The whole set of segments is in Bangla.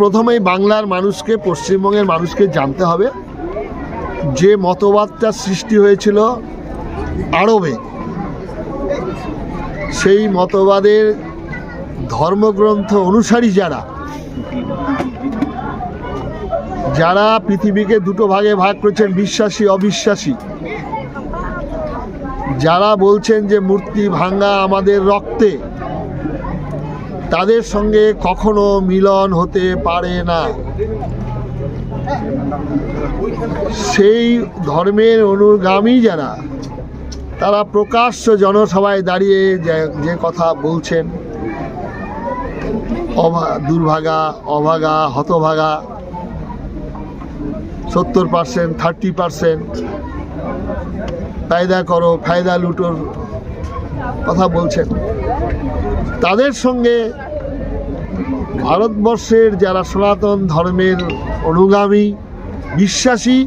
প্রথমেই বাংলার মানুষকে, পশ্চিমবঙ্গের মানুষকে জানতে হবে যে মতবাদটা সৃষ্টি হয়েছিল আরবে। সেই মতবাদের ধর্মগ্রন্থ অনুসারী যারা যারা পৃথিবীকে দুটো ভাগে ভাগ করেছেন, বিশ্বাসী, অবিশ্বাসী, যারা বলছেন যে মূর্তি ভাঙ্গা আমাদের রক্তে তাদের সঙ্গে কখনো মিলন হতে পারে না। সেই ধর্মের অনুগামী যারা, তারা প্রকাশ্য জনসভায় দাঁড়িয়ে যে- কথা বলছেন। অভা, দুর্ভাগা, অভাগা, হতভাগা, সত্তর পার্সেন্ট, থার্টি পার্সেন্ট, ফায়দা করো, ফায়দা লুটোর কথা বলছেন। তাদের সঙ্গে ভারতবর্ষের যারা সনাতন ধর্মের অনুগামী, বিশ্বাসী,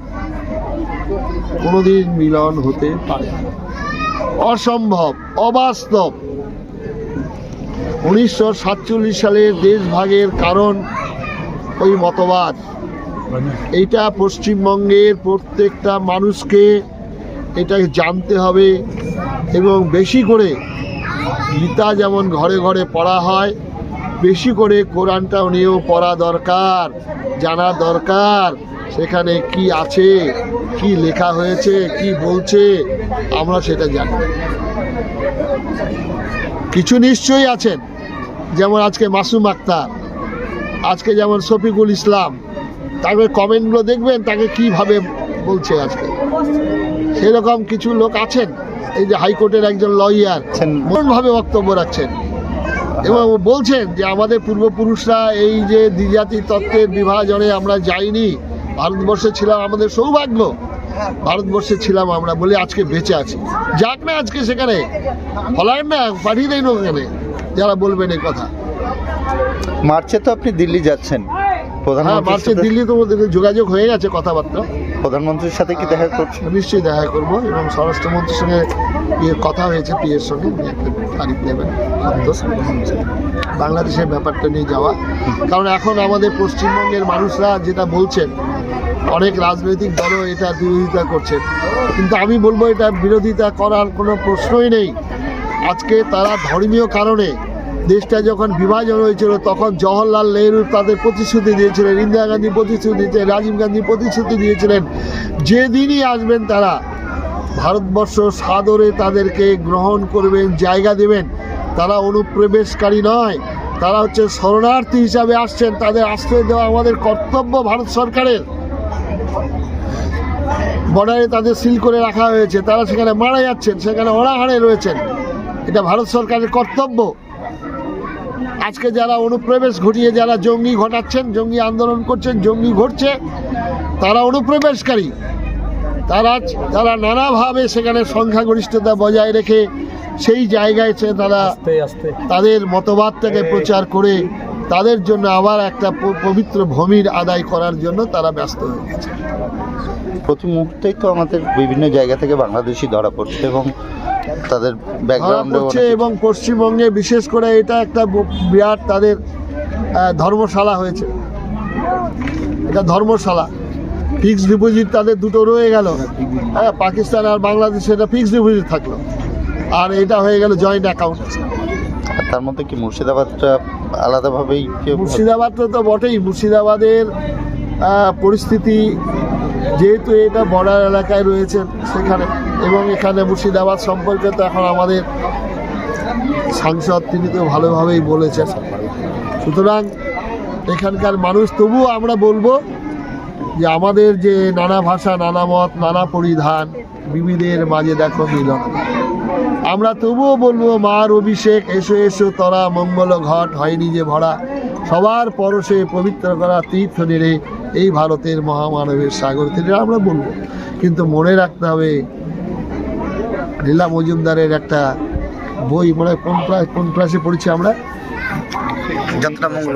কোনোদিন মিলন হতে পারে। অসম্ভব, অবাস্তব উনিশশো সাতচল্লিশ সালের দেশভাগের কারণ ওই মতবাদ এইটা পশ্চিমবঙ্গের প্রত্যেকটা মানুষকে এটা জানতে হবে এবং বেশি করে গীতা যেমন ঘরে ঘরে পড়া হয়, বেশি করে কোরআনটাও নিয়েও পড়া দরকার, জানা দরকার, সেখানে কি আছে, কি লেখা হয়েছে, কি বলছে, আমরা সেটা জানি। কিছু নিশ্চয়ই আছেন, যেমন আজকে মাসুম আক্তার, আজকে যেমন শফিকুল ইসলাম, তারপরে কমেন্টগুলো দেখবেন তাকে কীভাবে বলছে আজকে। সেরকম কিছু লোক আছেন? এই যে হাইকোর্টের একজন লয়ার। মনভাবে বক্তব্য রাখছেন। এবং বলছেন যে আমাদের পূর্বপুরুষরা এই যে দ্বিজাতি তত্ত্বের বিভাজনে আমরা যাইনি ভারতবর্ষে ছিলাম আমাদের সৌভাগ্য। ভারতবর্ষে ছিলাম আমরা বলে আজকে বেঁচে আছি। যাক না আজকে সেখানে। ফলায় না পাঠিয়ে দেয় না ওখানে। যারা বলবেন এই কথা। মার্চে তো আপনি দিল্লি যাচ্ছেন। হ্যাঁ মার্চে দিল্লি তো যোগাযোগ হয়ে গেছে কথাবার্তা। প্রধানমন্ত্রীর সাথে কি দেখা করছেন নিশ্চয়ই দেখা করব এবং স্বরাষ্ট্রমন্ত্রীর সঙ্গে ইয়ে কথা হয়েছে পিএর সঙ্গে তারিখ নেবেন বাংলাদেশের ব্যাপারটা নিয়ে যাওয়া। কারণ এখন আমাদের পশ্চিমবঙ্গের মানুষরা যেটা বলছেন অনেক রাজনৈতিক দলও এটা বিরোধিতা করছেন। কিন্তু আমি বলব এটা বিরোধিতা করার কোনো প্রশ্নই নেই। আজকে তারা ধর্মীয় কারণে দেশটা যখন বিভাজন হয়েছিল, তখন জওহরলাল নেহরু তাদের প্রতিশ্রুতি দিয়েছিলেন, ইন্দিরা গান্ধী প্রতিশ্রুতি দিয়েছিলেন, রাজীব গান্ধী প্রতিশ্রুতি দিয়েছিলেন। যেদিনই আসবেন তারা ভারতবর্ষ সাদরে তাদেরকে গ্রহণ করবেন, জায়গা দেবেন। তারা অনুপ্রবেশকারী নয়, তারা হচ্ছে শরণার্থী হিসাবে আসছেন। তাদের আশ্রয় দেওয়া আমাদের কর্তব্য ভারত সরকারের। বর্ডারে তাদের সিল করে রাখা হয়েছে, তারা সেখানে মারা যাচ্ছেন, সেখানে অনাহারে রয়েছেন। এটা ভারত সরকারের কর্তব্য। আজকে যারা অনুপ্রবেশ ঘটিয়ে যারা জঙ্গি ঘটাচ্ছেন জঙ্গি আন্দোলন করছেন জঙ্গি ঘটছে তারা অনুপ্রবেশকারী। তারা তারা নানাভাবে সেখানে সংখ্যাগরিষ্ঠতা বজায় রেখে সেই জায়গায় সে তারা তাদের মতবাদটাকে প্রচার করে তাদের জন্য আবার একটা প- পবিত্র ভূমির আদায় করার জন্য তারা ব্যস্ত হয়ে গেছে। প্রতি মুহূর্তেই তো আমাদের বিভিন্ন জায়গা থেকে বাংলাদেশি ধরা পড়ছে এবং তাদের ব্যাকগ্রাউন্ডে পড়ছে এবং পশ্চিমবঙ্গে বিশেষ করে এটা একটা বিরাট তাদের ধর্মশালা হয়েছে। এটা ধর্মশালা। ফিক্সড ডিপোজিট তাদের দুটো রয়ে গেল। হ্যাঁ পাকিস্তান আর বাংলাদেশে এটা ফিক্সড ডিপোজিট থাকল। আর এটা হয়ে গেল জয়েন্ট অ্যাকাউন্ট তার মধ্যে কি মুর্শিদাবাদটা আলাদাভাবেই মুর্শিদাবাদটা তো বটেই। মুর্শিদাবাদের পরিস্থিতি যেহেতু এটা বর্ডার এলাকায় রয়েছে সেখানে। এবং এখানে মুর্শিদাবাদ সম্পর্কে তো এখন আমাদের সাংসদ তিনি তো ভালোভাবেই বলেছেন। সুতরাং এখানকার মানুষ, তবুও আমরা বলব যে আমাদের যে নানা ভাষা, নানা মত, নানা পরিধান বিবিধের মাঝে দেখো মিলন আমরা তবুও বলব, মার অভিষেক, এসো এসো, তরা, মঙ্গল ঘট, হয়নি যে ভরা। সবার পরশে পবিত্র করা তীর্থ নেড়ে এই ভারতের মহামানবের সাগর থেকে আমরা বলব। কিন্তু মনে রাখতে হবে লীলা মজুমদারের একটা বই মনে হয় কোন ক্লাস কোন ক্লাসে পড়েছি আমরা? যাত্রা মঙ্গল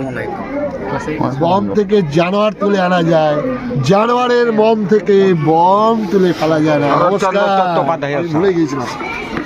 বম থেকে জানোয়ার তুলে আনা যায়। জানোয়ারের মম থেকে বম তুলে ফেলা যায় না। নমস্কার। ভুলে গিয়েছিলাম।